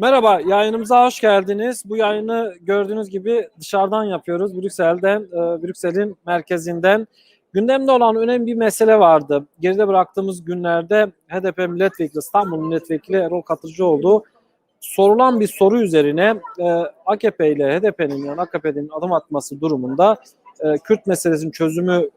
Merhaba, yayınımıza hoş geldiniz. Bu yayını gördüğünüz gibi dışarıdan yapıyoruz. Brüksel'den, e, Brüksel'in merkezinden. Gündemde olan önemli bir mesele vardı. Geride bıraktığımız günlerde HDP milletvekili, İstanbul milletvekili Erol Katırcıoğlu sorulan bir soru üzerine e, AKP ile HDP'nin yani AKP'nin adım atması durumunda e, Kürt meselesinin çözümü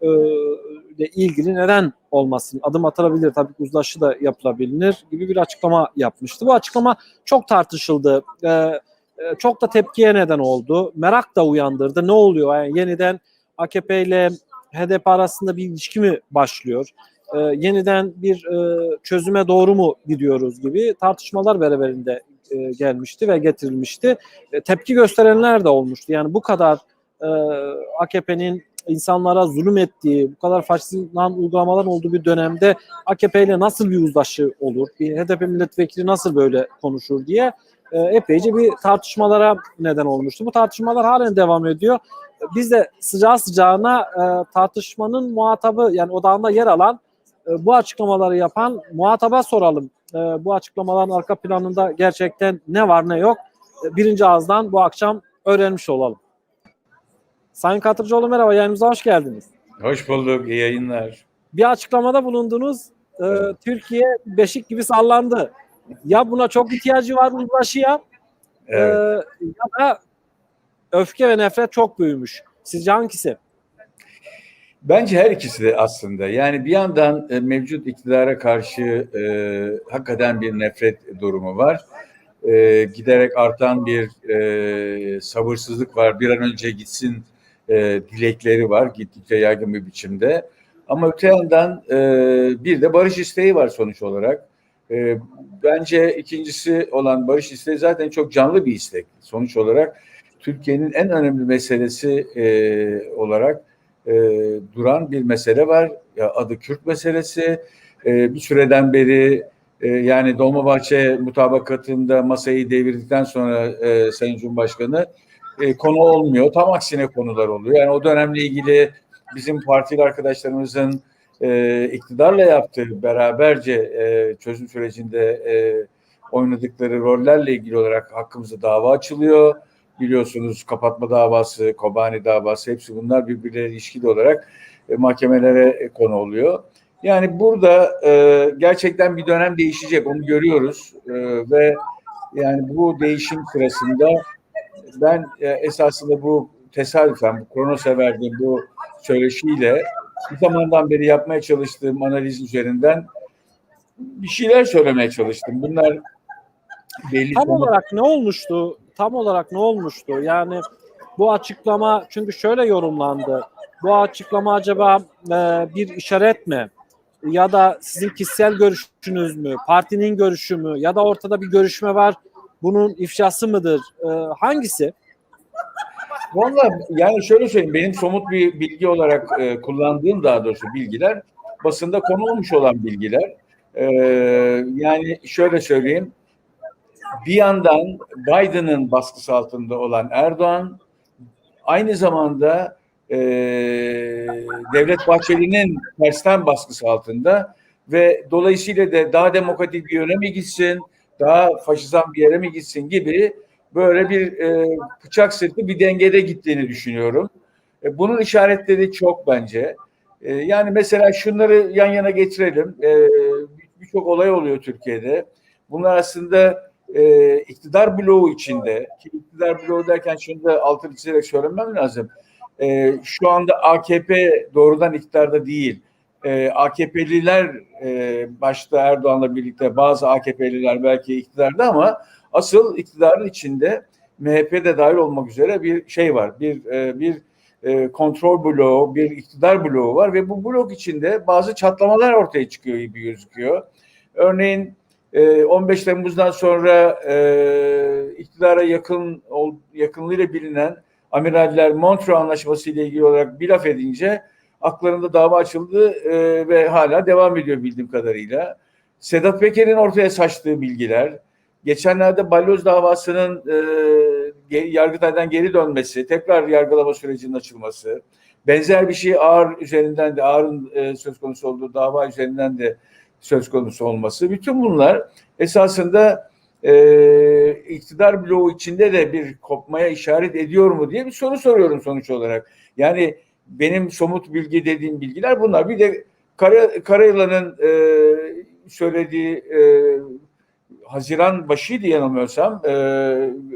ile ilgili neden olmasın? Adım atılabilir, tabii uzlaşı da yapılabilir gibi bir açıklama yapmıştı. Bu açıklama çok tartışıldı. E, e, çok da tepkiye neden oldu. Merak da uyandırdı. Ne oluyor? Yani yeniden AKP ile HDP arasında bir ilişki mi başlıyor? E, yeniden bir e, çözüme doğru mu gidiyoruz gibi tartışmalar beraberinde e, gelmişti ve getirilmişti. E, tepki gösterenler de olmuştu. Yani bu kadar e, AKP'nin insanlara zulüm ettiği, bu kadar faşizan uygulamaların olduğu bir dönemde AKP ile nasıl bir uzlaşı olur? Bir HDP milletvekili nasıl böyle konuşur diye e, epeyce bir tartışmalara neden olmuştu. Bu tartışmalar halen devam ediyor. Biz de sıcağı sıcağına e, tartışmanın muhatabı yani odağında yer alan e, bu açıklamaları yapan muhataba soralım. E, bu açıklamaların arka planında gerçekten ne var ne yok? E, birinci ağızdan bu akşam öğrenmiş olalım. Sayın Katırcıoğlu merhaba, yayınımıza hoş geldiniz. Hoş bulduk, iyi yayınlar. Bir açıklamada bulundunuz. Evet. Türkiye beşik gibi sallandı. Ya buna çok ihtiyacı var uzlaşıya e, Evet. ya da öfke ve nefret çok büyümüş. Sizce hangisi? Bence her ikisi de aslında. Yani bir yandan e, mevcut iktidara karşı e, hakikaten bir nefret durumu var. E, giderek artan bir e, sabırsızlık var. Bir an önce gitsin e, dilekleri var gittikçe yaygın bir biçimde. Ama öte yandan e, bir de barış isteği var sonuç olarak. E, bence ikincisi olan barış isteği zaten çok canlı bir istek. Sonuç olarak Türkiye'nin en önemli meselesi e, olarak e, duran bir mesele var. Ya, adı Kürt meselesi. E, bir süreden beri e, yani Dolmabahçe mutabakatında masayı devirdikten sonra e, Sayın Cumhurbaşkanı e, konu olmuyor. Tam aksine konular oluyor. Yani o dönemle ilgili bizim partili arkadaşlarımızın e, iktidarla yaptığı beraberce e, çözüm sürecinde e, oynadıkları rollerle ilgili olarak hakkımızda dava açılıyor. Biliyorsunuz kapatma davası, Kobani davası hepsi bunlar birbirleriyle ilişkili olarak e, mahkemelere e, konu oluyor. Yani burada e, gerçekten bir dönem değişecek onu görüyoruz E, ve yani bu değişim sırasında ben e, esasında bu tesadüfen bu Kronos'a verdiğim bu söyleşiyle bir zamandan beri yapmaya çalıştığım analiz üzerinden bir şeyler söylemeye çalıştım. Bunlar belli Tam somut- olarak ne olmuştu? Tam olarak ne olmuştu? Yani bu açıklama çünkü şöyle yorumlandı. Bu açıklama acaba e, bir işaret mi? Ya da sizin kişisel görüşünüz mü? Partinin görüşü mü? Ya da ortada bir görüşme var. Bunun ifşası mıdır? E, hangisi? Valla yani şöyle söyleyeyim benim somut bir bilgi olarak e, kullandığım daha doğrusu bilgiler basında konu olmuş olan bilgiler. E, yani şöyle söyleyeyim bir yandan Biden'ın baskısı altında olan Erdoğan aynı zamanda e, Devlet Bahçeli'nin tersten baskısı altında ve dolayısıyla da daha demokratik bir yöne mi gitsin, daha faşizan bir yere mi gitsin gibi böyle bir e, bıçak sırtı bir dengede gittiğini düşünüyorum. E, bunun işaretleri çok bence. E, yani mesela şunları yan yana getirelim. E, Birçok olay oluyor Türkiye'de. Bunlar aslında e, iktidar bloğu içinde, ki iktidar bloğu derken şunu da altını çizerek söylemem lazım. E, şu anda AKP doğrudan iktidarda değil. E, AKP'liler e, başta Erdoğan'la birlikte bazı AKP'liler belki iktidarda ama asıl iktidarın içinde MHP de dahil olmak üzere bir şey var. Bir e, bir e, kontrol bloğu, bir iktidar bloğu var ve bu blok içinde bazı çatlamalar ortaya çıkıyor gibi gözüküyor. Örneğin e, 15 Temmuz'dan sonra e, iktidara yakın ol, yakınlığıyla bilinen amiraller Montreux Anlaşması ile ilgili olarak bir laf edince aklarında dava açıldı e, ve hala devam ediyor bildiğim kadarıyla. Sedat Peker'in ortaya saçtığı bilgiler, geçenlerde balyoz davasının e, Yargıtay'dan geri dönmesi, tekrar yargılama sürecinin açılması, benzer bir şey ağır üzerinden de ağırın e, söz konusu olduğu dava üzerinden de söz konusu olması. Bütün bunlar esasında e, iktidar bloğu içinde de bir kopmaya işaret ediyor mu diye bir soru soruyorum sonuç olarak. Yani benim somut bilgi dediğim bilgiler bunlar. Bir de Kara, Karayılan'ın e, söylediği e, Haziran başıydı yanılmıyorsam e,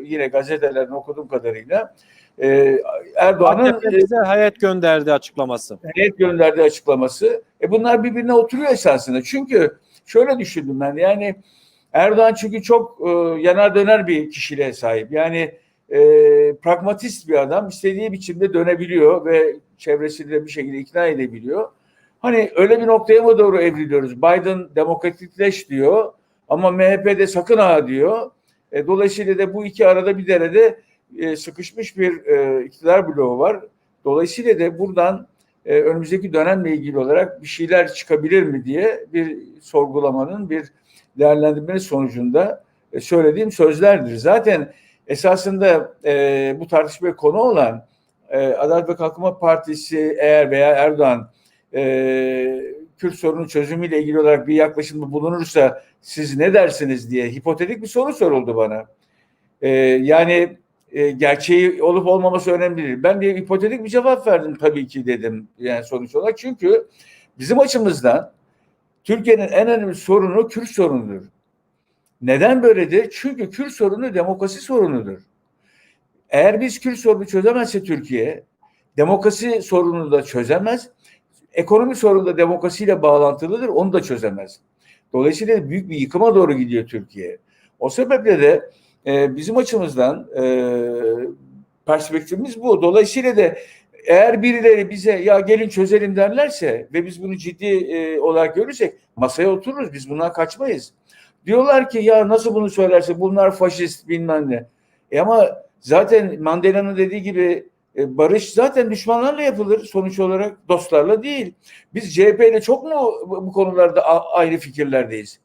yine gazetelerden okuduğum kadarıyla e, Erdoğan'ın bize heyet gönderdi açıklaması. heyet gönderdiği açıklaması. E bunlar birbirine oturuyor esasında. Çünkü şöyle düşündüm ben yani Erdoğan çünkü çok e, yanar döner bir kişiliğe sahip. Yani e, pragmatist bir adam. istediği biçimde dönebiliyor ve çevresini de bir şekilde ikna edebiliyor. Hani öyle bir noktaya mı doğru evriliyoruz? Biden demokratikleş diyor ama MHP de sakın ha diyor. E, dolayısıyla da bu iki arada bir derede e, sıkışmış bir e, iktidar bloğu var. Dolayısıyla da buradan e, önümüzdeki dönemle ilgili olarak bir şeyler çıkabilir mi diye bir sorgulamanın, bir değerlendirmenin sonucunda e, söylediğim sözlerdir. Zaten esasında e, bu tartışmaya konu olan e, Adalet ve Kalkınma Partisi eğer veya Erdoğan e, Kürt sorunun çözümüyle ilgili olarak bir yaklaşımda bulunursa siz ne dersiniz diye hipotetik bir soru soruldu bana. E, yani e, gerçeği olup olmaması önemli değil. Ben bir hipotetik bir cevap verdim tabii ki dedim yani sonuç olarak. Çünkü bizim açımızdan Türkiye'nin en önemli sorunu Kürt sorunudur. Neden böyledir? Çünkü Kürt sorunu demokrasi sorunudur. Eğer biz Kürt sorunu çözemezse Türkiye, demokrasi sorununu da çözemez. Ekonomi sorunu da demokrasiyle bağlantılıdır, onu da çözemez. Dolayısıyla büyük bir yıkıma doğru gidiyor Türkiye. O sebeple de e, bizim açımızdan e, perspektifimiz bu. Dolayısıyla da eğer birileri bize ya gelin çözelim derlerse ve biz bunu ciddi e, olarak görürsek masaya otururuz. Biz bundan kaçmayız. Diyorlar ki ya nasıl bunu söylerse bunlar faşist bilmem ne. E ama zaten Mandela'nın dediği gibi e, barış zaten düşmanlarla yapılır sonuç olarak dostlarla değil. Biz CHP ile çok mu bu konularda ayrı fikirlerdeyiz?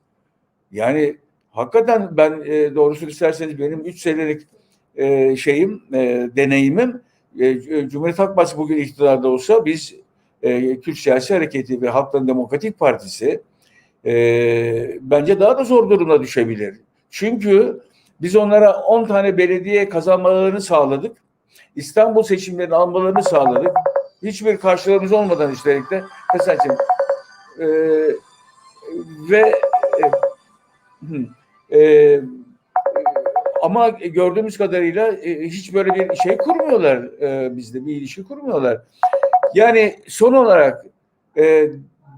Yani hakikaten ben e, doğrusunu isterseniz benim 3 senelik e, şeyim, e, deneyimim e, Cumhuriyet Halk Partisi bugün iktidarda olsa biz e, Kürt Siyasi Hareketi ve Halkların Demokratik Partisi e, bence daha da zor durumda düşebilir. Çünkü biz onlara 10 tane belediye kazanmalarını sağladık. İstanbul seçimlerini almalarını sağladık. Hiçbir karşılığımız olmadan üstelik de Kısaçım e, ve e, e, ama gördüğümüz kadarıyla e, hiç böyle bir şey kurmuyorlar e, bizde bir ilişki kurmuyorlar. Yani son olarak e,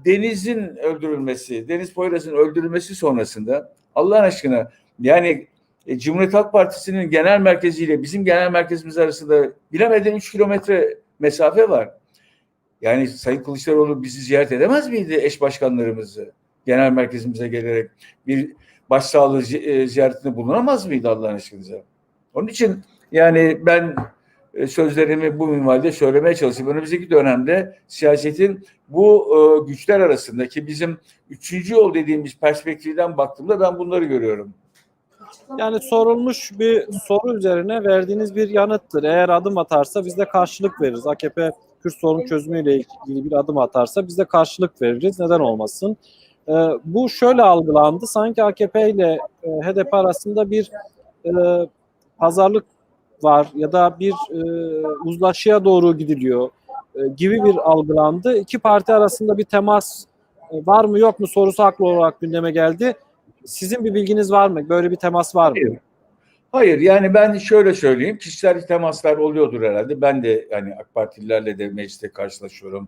Deniz'in öldürülmesi, Deniz Poyraz'ın öldürülmesi sonrasında Allah aşkına yani e, Cumhuriyet Halk Partisi'nin genel merkeziyle bizim genel merkezimiz arasında bilemeden 3 kilometre mesafe var. Yani Sayın Kılıçdaroğlu bizi ziyaret edemez miydi eş başkanlarımızı? Genel merkezimize gelerek bir başsağlığı e, ziyaretinde bulunamaz mıydı Allah'ın aşkınıza? Onun için yani ben sözlerimi bu minvalde söylemeye çalışıyorum. Önümüzdeki dönemde siyasetin bu e, güçler arasındaki bizim üçüncü yol dediğimiz perspektiften baktığımda ben bunları görüyorum. Yani sorulmuş bir soru üzerine verdiğiniz bir yanıttır. Eğer adım atarsa biz de karşılık veririz. AKP Kürt sorun çözümüyle ilgili bir adım atarsa biz de karşılık veririz. Neden olmasın? Ee, bu şöyle algılandı. Sanki AKP ile e, HDP arasında bir e, pazarlık var ya da bir e, uzlaşıya doğru gidiliyor e, gibi bir algılandı. İki parti arasında bir temas e, var mı yok mu sorusu haklı olarak gündeme geldi. Sizin bir bilginiz var mı? Böyle bir temas var mı? Hayır. Hayır yani ben şöyle söyleyeyim kişisel temaslar oluyordur herhalde. Ben de yani AK Partililerle de mecliste karşılaşıyorum.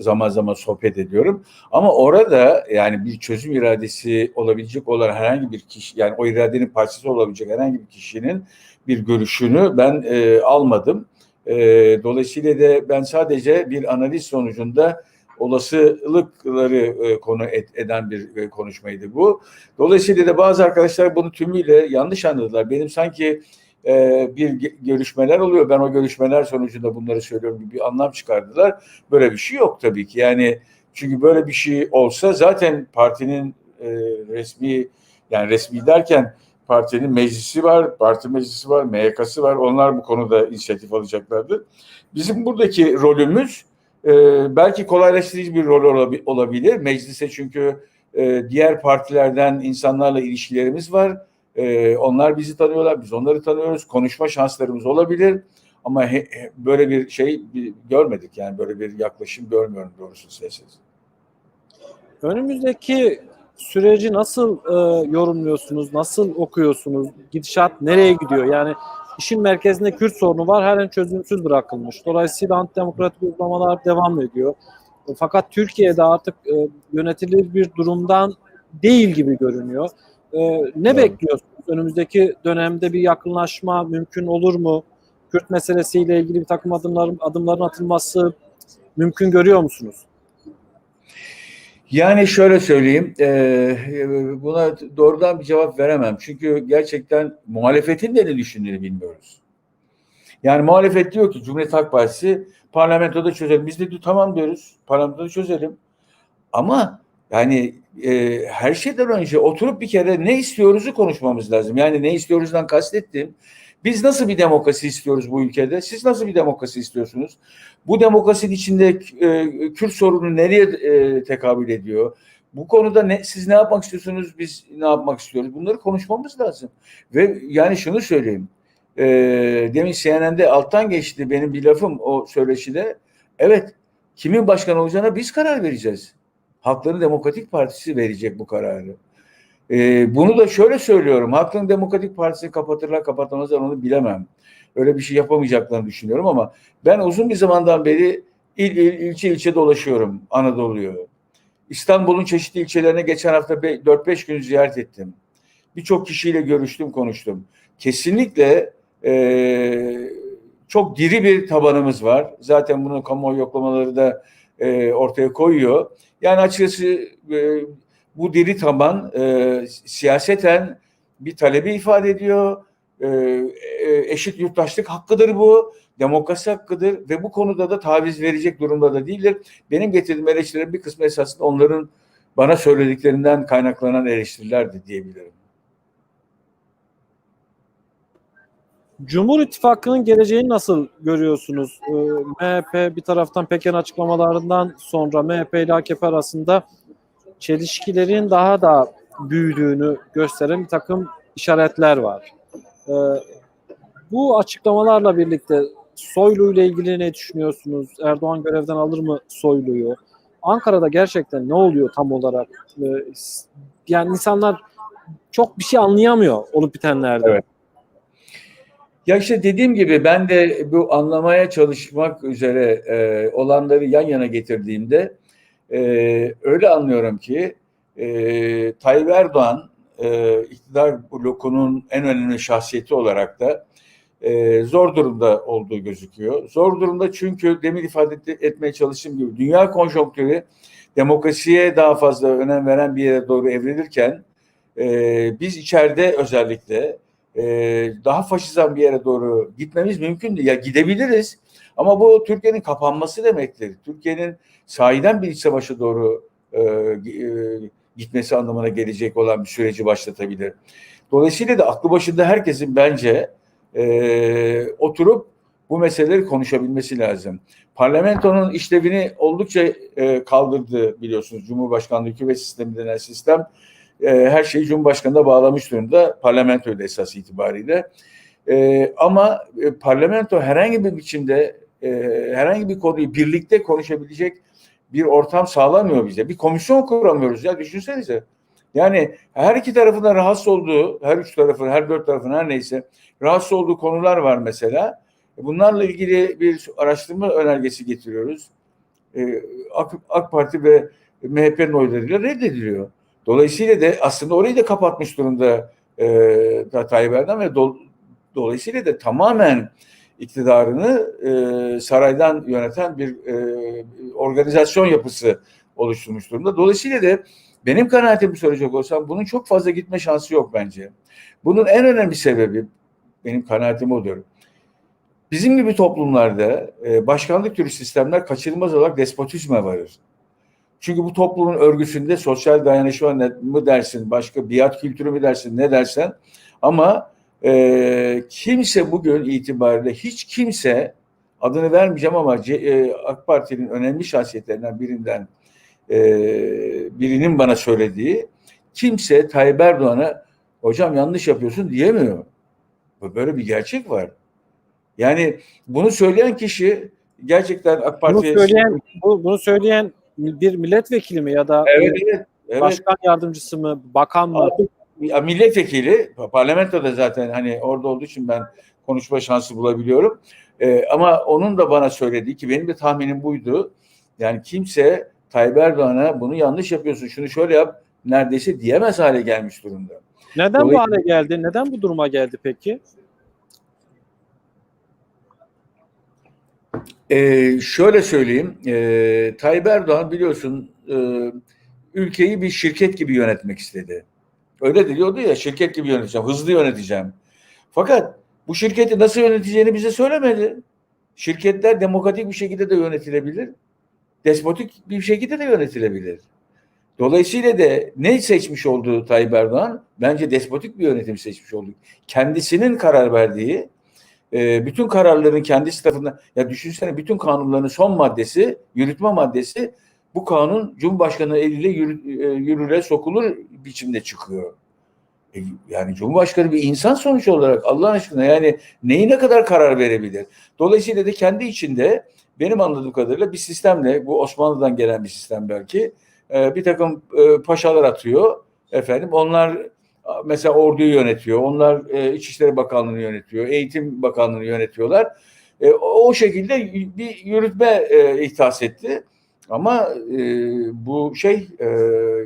Zaman zaman sohbet ediyorum. Ama orada yani bir çözüm iradesi olabilecek olan herhangi bir kişi yani o iradenin parçası olabilecek herhangi bir kişinin bir görüşünü ben e, almadım. E, dolayısıyla da ben sadece bir analiz sonucunda olasılıkları e, konu et, eden bir e, konuşmaydı bu. Dolayısıyla da bazı arkadaşlar bunu tümüyle yanlış anladılar. Benim sanki e, bir görüşmeler oluyor. Ben o görüşmeler sonucunda bunları söylüyorum gibi bir anlam çıkardılar. Böyle bir şey yok tabii ki. Yani çünkü böyle bir şey olsa zaten partinin e, resmi yani resmi derken partinin meclisi var, parti meclisi var, MYK'sı var. Onlar bu konuda inisiyatif alacaklardı. Bizim buradaki rolümüz e, belki kolaylaştırıcı bir rol olabi- olabilir. Meclise çünkü e, diğer partilerden insanlarla ilişkilerimiz var. E, onlar bizi tanıyorlar, biz onları tanıyoruz. Konuşma şanslarımız olabilir. Ama he, he, böyle bir şey bir, görmedik yani böyle bir yaklaşım görmüyorum doğrusu sessiz. Önümüzdeki süreci nasıl e, yorumluyorsunuz? Nasıl okuyorsunuz? Gidişat nereye gidiyor? Yani işin merkezinde Kürt sorunu var. Halen çözümsüz bırakılmış. Dolayısıyla antidemokratik uygulamalar devam ediyor. E, Fakat Türkiye'de artık e, yönetilir bir durumdan değil gibi görünüyor. E, ne Evet. bekliyorsunuz? Önümüzdeki dönemde bir yakınlaşma mümkün olur mu? Kürt meselesiyle ilgili bir takım adımların, adımların atılması mümkün görüyor musunuz? Yani şöyle söyleyeyim, e, buna doğrudan bir cevap veremem. Çünkü gerçekten muhalefetin de ne düşündüğünü bilmiyoruz. Yani muhalefet diyor ki Cumhuriyet Halk Partisi parlamentoda çözelim. Biz de diyor, tamam diyoruz, parlamentoda çözelim. Ama yani e, her şeyden önce oturup bir kere ne istiyoruzu konuşmamız lazım. Yani ne istiyoruzdan kastettiğim, biz nasıl bir demokrasi istiyoruz bu ülkede? Siz nasıl bir demokrasi istiyorsunuz? Bu demokrasinin içinde e, Kürt sorunu nereye e, tekabül ediyor? Bu konuda ne, siz ne yapmak istiyorsunuz, biz ne yapmak istiyoruz? Bunları konuşmamız lazım. Ve yani şunu söyleyeyim. E, demin CNN'de alttan geçti benim bir lafım o söyleşide. Evet, kimin başkan olacağına biz karar vereceğiz. Halkların Demokratik Partisi verecek bu kararı. E, bunu da şöyle söylüyorum. Halkların Demokratik Partisi'ni kapatırlar kapatamazlar onu bilemem. Öyle bir şey yapamayacaklarını düşünüyorum ama ben uzun bir zamandan beri il, il ilçe ilçe dolaşıyorum Anadolu'yu. İstanbul'un çeşitli ilçelerine geçen hafta 4-5 gün ziyaret ettim. Birçok kişiyle görüştüm, konuştum. Kesinlikle e, çok diri bir tabanımız var. Zaten bunu kamuoyu yoklamaları da e, ortaya koyuyor. Yani açıkçası e, bu diri taban e, siyaseten bir talebi ifade ediyor. E, e, eşit yurttaşlık hakkıdır bu. Demokrasi hakkıdır ve bu konuda da taviz verecek durumda da değildir. Benim getirdiğim eleştirilerin bir kısmı esasında onların bana söylediklerinden kaynaklanan eleştirilerdi diyebilirim. Cumhur İttifakı'nın geleceğini nasıl görüyorsunuz? Ee, MHP bir taraftan Pekin açıklamalarından sonra MHP ile AKP arasında çelişkilerin daha da büyüdüğünü gösteren bir takım işaretler var. Ee, bu açıklamalarla birlikte Soylu ile ilgili ne düşünüyorsunuz? Erdoğan görevden alır mı Soylu'yu? Ankara'da gerçekten ne oluyor tam olarak? Ee, yani insanlar çok bir şey anlayamıyor olup bitenlerde. Evet. Ya işte dediğim gibi ben de bu anlamaya çalışmak üzere e, olanları yan yana getirdiğimde e, öyle anlıyorum ki e, Tayyip Erdoğan e, iktidar blokunun en önemli şahsiyeti olarak da e, zor durumda olduğu gözüküyor. Zor durumda çünkü demin ifade et, etmeye çalıştığım gibi dünya konjonktürü demokrasiye daha fazla önem veren bir yere doğru evrilirken e, biz içeride özellikle e, daha faşizan bir yere doğru gitmemiz mümkün değil. Ya gidebiliriz ama bu Türkiye'nin kapanması demektir. Türkiye'nin sahiden bir iç savaşa doğru e, e, gitmesi anlamına gelecek olan bir süreci başlatabilir. Dolayısıyla da aklı başında herkesin bence e, oturup bu meseleleri konuşabilmesi lazım. Parlamentonun işlevini oldukça e, kaldırdı biliyorsunuz. Cumhurbaşkanlığı hükümet sistemi denen sistem e, her şeyi Cumhurbaşkanı'na bağlamış durumda. Parlamentoyla esas itibariyle. E, ama e, parlamento herhangi bir biçimde e, herhangi bir konuyu birlikte konuşabilecek bir ortam sağlamıyor bize. Bir komisyon kuramıyoruz ya düşünsenize. Yani her iki tarafında rahatsız olduğu, her üç tarafın, her dört tarafın her neyse rahatsız olduğu konular var mesela. Bunlarla ilgili bir araştırma önergesi getiriyoruz. Ee, AK, AK Parti ve MHP'nin oylarıyla reddediliyor. Dolayısıyla da aslında orayı da kapatmış durumda e, Tayyip Erdoğan ve do, dolayısıyla da tamamen iktidarını e, saraydan yöneten bir e, organizasyon yapısı oluşturmuş durumda. Dolayısıyla da benim kanaatimi soracak olsam bunun çok fazla gitme şansı yok bence. Bunun en önemli sebebi benim kanaatim odur. Bizim gibi toplumlarda e, başkanlık türü sistemler kaçınılmaz olarak despotizme varır. Çünkü bu toplumun örgüsünde sosyal dayanışma mı dersin, başka biat kültürü mü dersin, ne dersen ama e, kimse bugün itibariyle hiç kimse adını vermeyeceğim ama C, e, AK Parti'nin önemli şahsiyetlerinden birinden e, birinin bana söylediği kimse Tayyip Erdoğan'a hocam yanlış yapıyorsun diyemiyor. Böyle bir gerçek var. Yani bunu söyleyen kişi gerçekten AK Bunu Parti söyleyen bu, bunu söyleyen bir milletvekili mi ya da evet, evet, evet. başkan yardımcısı mı, bakan mı? Artık milletvekili parlamentoda zaten hani orada olduğu için ben konuşma şansı bulabiliyorum. Ee, ama onun da bana söylediği ki benim de tahminim buydu. Yani kimse Tayyip Erdoğan'a bunu yanlış yapıyorsun, şunu şöyle yap neredeyse diyemez hale gelmiş durumda. Neden bu hale geldi? Neden bu duruma geldi peki? Ee, şöyle söyleyeyim, e, Tayyip Erdoğan biliyorsun e, ülkeyi bir şirket gibi yönetmek istedi. Öyle de diyordu ya şirket gibi yöneteceğim, hızlı yöneteceğim. Fakat bu şirketi nasıl yöneteceğini bize söylemedi. Şirketler demokratik bir şekilde de yönetilebilir, despotik bir şekilde de yönetilebilir. Dolayısıyla da ne seçmiş olduğu Tayyip Erdoğan? Bence despotik bir yönetim seçmiş oldu. Kendisinin karar verdiği, e, bütün kararların kendisi tarafından, ya düşünsene bütün kanunların son maddesi, yürütme maddesi bu kanun Cumhurbaşkanı eliyle yürü, e, yürürlüğe sokulur biçimde çıkıyor. E, yani Cumhurbaşkanı bir insan sonuç olarak Allah aşkına yani neyi ne kadar karar verebilir? Dolayısıyla da kendi içinde benim anladığım kadarıyla bir sistemle, bu Osmanlı'dan gelen bir sistem belki, e, bir takım e, paşalar atıyor efendim. Onlar mesela orduyu yönetiyor. Onlar e, İçişleri Bakanlığı'nı yönetiyor. Eğitim Bakanlığı'nı yönetiyorlar. E, o, o şekilde bir yürütme e, ihtas etti. Ama e, bu şey e,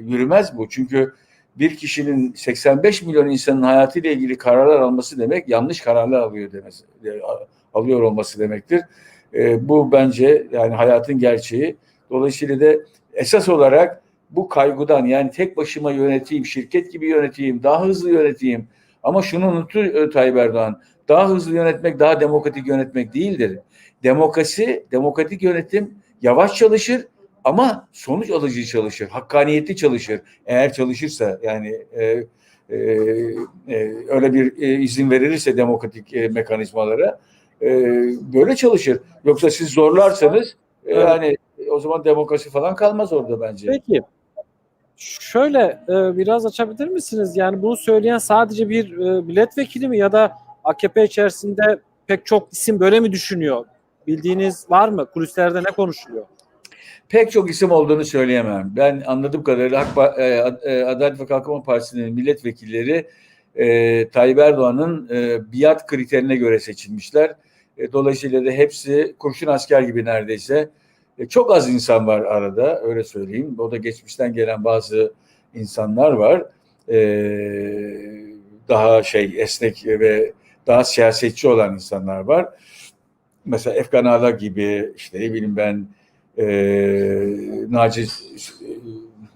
yürümez bu. Çünkü bir kişinin 85 milyon insanın hayatıyla ilgili kararlar alması demek yanlış kararlar alıyor demesi, e, alıyor olması demektir. E, bu bence yani hayatın gerçeği. Dolayısıyla da esas olarak bu kaygıdan yani tek başıma yöneteyim, şirket gibi yöneteyim, daha hızlı yöneteyim. Ama şunu unutur Tayyip Erdoğan, daha hızlı yönetmek, daha demokratik yönetmek değildir. Demokrasi, demokratik yönetim yavaş çalışır ama sonuç alıcı çalışır, hakkaniyetli çalışır. Eğer çalışırsa yani e, e, e, öyle bir e, izin verilirse demokratik e, mekanizmalara e, böyle çalışır. Yoksa siz zorlarsanız e, yani o zaman demokrasi falan kalmaz orada bence. Peki şöyle e, biraz açabilir misiniz? Yani bunu söyleyen sadece bir e, milletvekili mi ya da AKP içerisinde pek çok isim böyle mi düşünüyor? Bildiğiniz var mı? Kulislerde ne konuşuluyor? Pek çok isim olduğunu söyleyemem. Ben anladığım kadarıyla Hak e, e, Adalet ve Kalkınma Partisi'nin milletvekilleri e, Tayyip Erdoğan'ın e, biat kriterine göre seçilmişler. E, dolayısıyla da hepsi kurşun asker gibi neredeyse. E, çok az insan var arada öyle söyleyeyim. O da geçmişten gelen bazı insanlar var. E, daha şey esnek ve daha siyasetçi olan insanlar var. Mesela Efkan Ala gibi işte ne bileyim ben e, Naci e,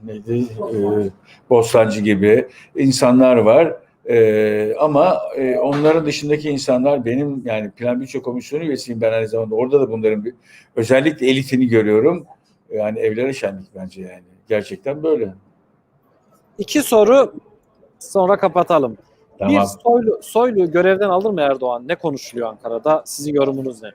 neydi e, Bostancı gibi insanlar var. E, ama e, onların dışındaki insanlar benim yani Plan Bütçe Komisyonu üyesiyim ben aynı zamanda. Orada da bunların bir, özellikle elitini görüyorum. Yani evlere şenlik bence yani. Gerçekten böyle. İki soru sonra kapatalım. Tamam. Bir Soylu, Soylu görevden alır mı Erdoğan? Ne konuşuluyor Ankara'da? Sizin yorumunuz ne?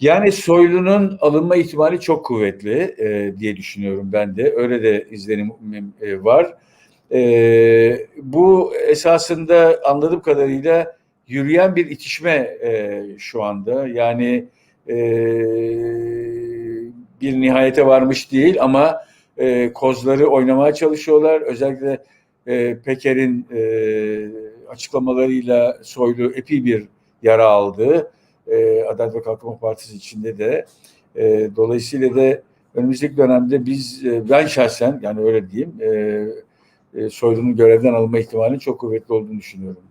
Yani Soylu'nun alınma ihtimali çok kuvvetli e, diye düşünüyorum ben de. Öyle de izlenimim e, var. E, bu esasında anladığım kadarıyla yürüyen bir itişme e, şu anda. Yani e, bir nihayete varmış değil ama e, kozları oynamaya çalışıyorlar. Özellikle e, Peker'in e, açıklamalarıyla Soylu epi bir yara aldı e, Adalet ve Kalkınma Partisi içinde de. E, dolayısıyla da önümüzdeki dönemde biz, e, ben şahsen yani öyle diyeyim, e, e, Soylu'nun görevden alınma ihtimalinin çok kuvvetli olduğunu düşünüyorum.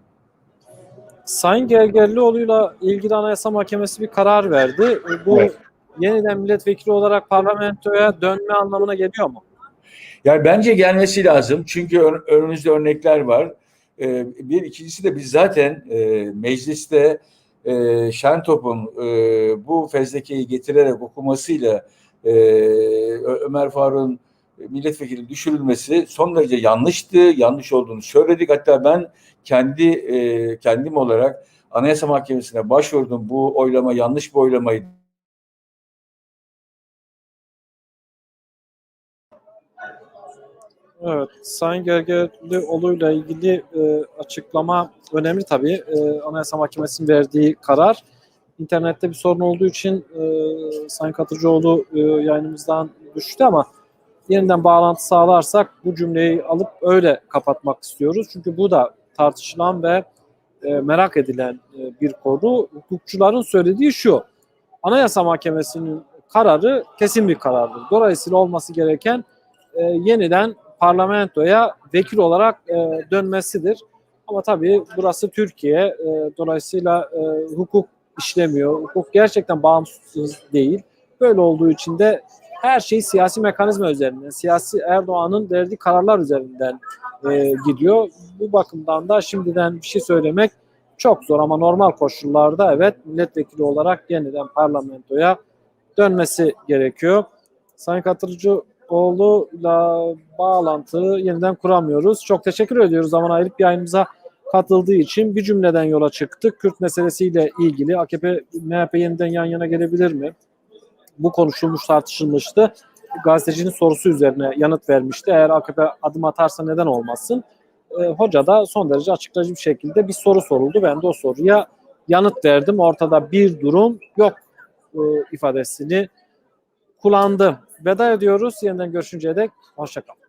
Sayın Gergerlioğlu'yla ilgili Anayasa Mahkemesi bir karar verdi. Bu Evet. yeniden milletvekili olarak parlamentoya dönme anlamına geliyor mu? Yani bence gelmesi lazım çünkü ön- önümüzde örnekler var. E, bir ikincisi de biz zaten e, mecliste e, Şentop'un e, bu fezlekeyi getirerek okumasıyla e, Ömer Faruk'un milletvekili düşürülmesi son derece yanlıştı. Yanlış olduğunu söyledik. Hatta ben kendi e, kendim olarak Anayasa Mahkemesi'ne başvurdum. Bu oylama yanlış bir oylamaydı Evet, Sayın Gergerlioğlu'yla ilgili e, açıklama önemli tabii. E, Anayasa Mahkemesi'nin verdiği karar. İnternette bir sorun olduğu için e, Sayın Katırcıoğlu e, yayınımızdan düştü ama yeniden bağlantı sağlarsak bu cümleyi alıp öyle kapatmak istiyoruz. Çünkü bu da tartışılan ve e, merak edilen e, bir konu. Hukukçuların söylediği şu. Anayasa Mahkemesi'nin kararı kesin bir karardır. Dolayısıyla olması gereken e, yeniden parlamentoya vekil olarak e, dönmesidir. Ama tabii burası Türkiye. E, dolayısıyla e, hukuk işlemiyor. Hukuk gerçekten bağımsız değil. Böyle olduğu için de her şey siyasi mekanizma üzerinden, siyasi Erdoğan'ın verdiği kararlar üzerinden e, gidiyor. Bu bakımdan da şimdiden bir şey söylemek çok zor ama normal koşullarda evet milletvekili olarak yeniden parlamentoya dönmesi gerekiyor. Sayın Katırcıoğlu'yla bağlantıyı yeniden kuramıyoruz. Çok teşekkür ediyoruz zaman ayırıp yayınımıza katıldığı için. Bir cümleden yola çıktık. Kürt meselesiyle ilgili AKP, MHP yeniden yan yana gelebilir mi? Bu konuşulmuş, tartışılmıştı. Gazetecinin sorusu üzerine yanıt vermişti. Eğer AKP adım atarsa neden olmasın? E, hoca da son derece açıklayıcı bir şekilde bir soru soruldu. Ben de o soruya yanıt verdim. Ortada bir durum yok e, ifadesini kullandı. Veda ediyoruz. Yeniden görüşünceye dek hoşçakalın.